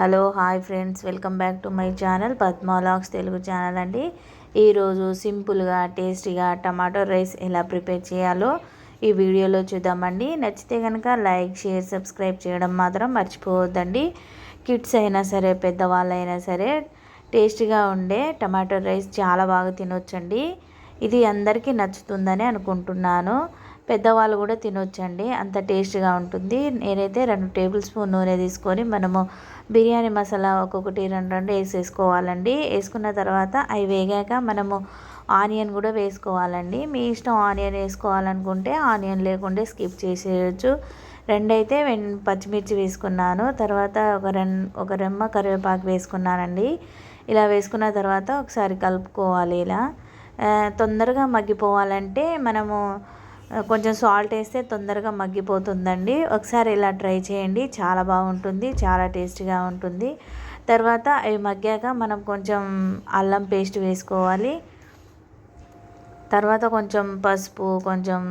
Hello hi friends. Welcome back to my channel Padmalogs Telugu channel అండి. ఈరోజు సింపుల్గా టేస్టీగా టమాటో రైస్ ఎలా ప్రిపేర్ చేయాలో ఈ వీడియోలో చూద్దామండి. నచ్చితే కనుక లైక్ షేర్ సబ్స్క్రైబ్ చేయడం మాత్రం మర్చిపోవద్దండి. కిడ్స్ అయినా సరే పెద్దవాళ్ళైనా సరే టేస్టీగా ఉండే టమాటో రైస్ చాలా బాగా తినొచ్చండి. ఇది అందరికీ నచ్చుతుందని అనుకుంటున్నాను. పెద్దవాళ్ళు కూడా తినొచ్చండి. అంత టేస్ట్గా ఉంటుంది. నేనైతే రెండు టేబుల్ స్పూన్ నూనె తీసుకొని మనము బిర్యానీ మసాలా ఒక్కొక్కటి రెండు రెండు వేసేసుకోవాలండి. వేసుకున్న తర్వాత అవి వేగాక మనము ఆనియన్ కూడా వేసుకోవాలండి. మీ ఇష్టం ఆనియన్ వేసుకోవాలనుకుంటే ఆనియన్ లేకుంటే స్కిప్ చేసేయచ్చు. రెండైతే వెన్ పచ్చిమిర్చి వేసుకున్నాను. తర్వాత ఒక రెం ఒక రెమ్మ కరివేపాకు వేసుకున్నానండి. ఇలా వేసుకున్న తర్వాత ఒకసారి కలుపుకోవాలి ఇలా. తొందరగా మగ్గిపోవాలంటే మనము కొంచెం సాల్ట్ వేస్తే తొందరగా మగ్గిపోతుందండి. ఒకసారి ఇలా ట్రై చేయండి. చాలా బాగుంటుంది చాలా టేస్టీగా ఉంటుంది. తర్వాత అవి మగ్గాక మనం కొంచెం అల్లం పేస్ట్ వేసుకోవాలి. తర్వాత కొంచెం పసుపు కొంచెం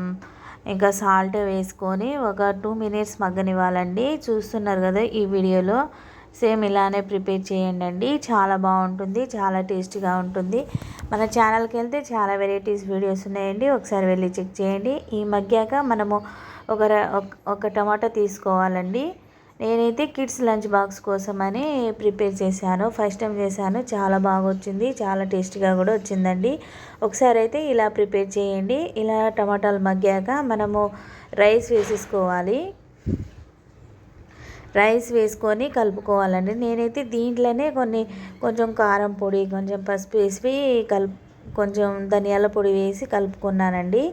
ఇంకా సాల్ట్ వేసుకొని ఒక టూ మినిట్స్ మగ్గనివ్వాలండి. చూస్తున్నారు కదా ఈ వీడియోలో. సేమ్ ఇలానే ప్రిపేర్ చేయండి అండి చాలా బాగుంటుంది చాలా టేస్టీగా ఉంటుంది. మన ఛానల్కి వెళ్తే చాలా వెరైటీస్ వీడియోస్ ఉన్నాయండి. ఒకసారి వెళ్ళి చెక్ చేయండి. ఈ మగ్గాక మనము ఒక ఒక టమాటా తీసుకోవాలండి. నేనైతే కిడ్స్ లంచ్ బాక్స్ కోసమని ప్రిపేర్ చేశాను. ఫస్ట్ టైం చేశాను. చాలా బాగా వచ్చింది చాలా టేస్టీగా కూడా వచ్చిందండి. ఒకసారి అయితే ఇలా ప్రిపేర్ చేయండి. ఇలా టమాటాలు మగ్గాక మనము రైస్ వేసేసుకోవాలి. రైస్ వేసుకొని కలుపుకోవాలండి. నేనైతే దీంట్లోనే కొన్ని కొంచెం కారం పొడి కొంచెం పసుపు వేసి కలుపు కొంచెం ధనియాల పొడి వేసి కలుపుకున్నానండి.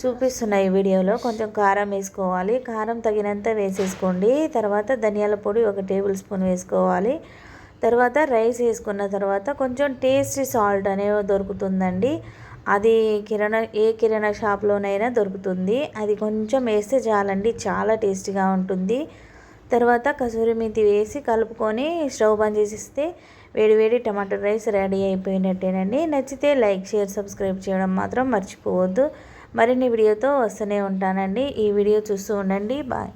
చూపిస్తున్నాయి వీడియోలో. కొంచెం కారం వేసుకోవాలి. కారం తగినంత వేసేసుకోండి. తర్వాత ధనియాల పొడి ఒక టేబుల్ స్పూన్ వేసుకోవాలి. తర్వాత రైస్ వేసుకున్న తర్వాత కొంచెం టేస్ట్ సాల్ట్ అనేవి దొరుకుతుందండి. అది కిరాణా ఏ కిరాణా షాప్లోనైనా దొరుకుతుంది. అది కొంచెం వేస్తే చాలండి. చాలా టేస్టీగా ఉంటుంది. తర్వాత కసూరి మెంతి వేసి కలుపుకొని స్టవ్ బంద్ చేసిస్తే వేడివేడి టమాటో రైస్ రెడీ అయిపోయినట్టేనండి. నచ్చితే లైక్ షేర్ సబ్స్క్రైబ్ చేయడం మాత్రం మర్చిపోవద్దు. మరిన్ని వీడియోతో వస్తూనే ఉంటానండి. ఈ వీడియో చూస్తూ ఉండండి. బాయ్.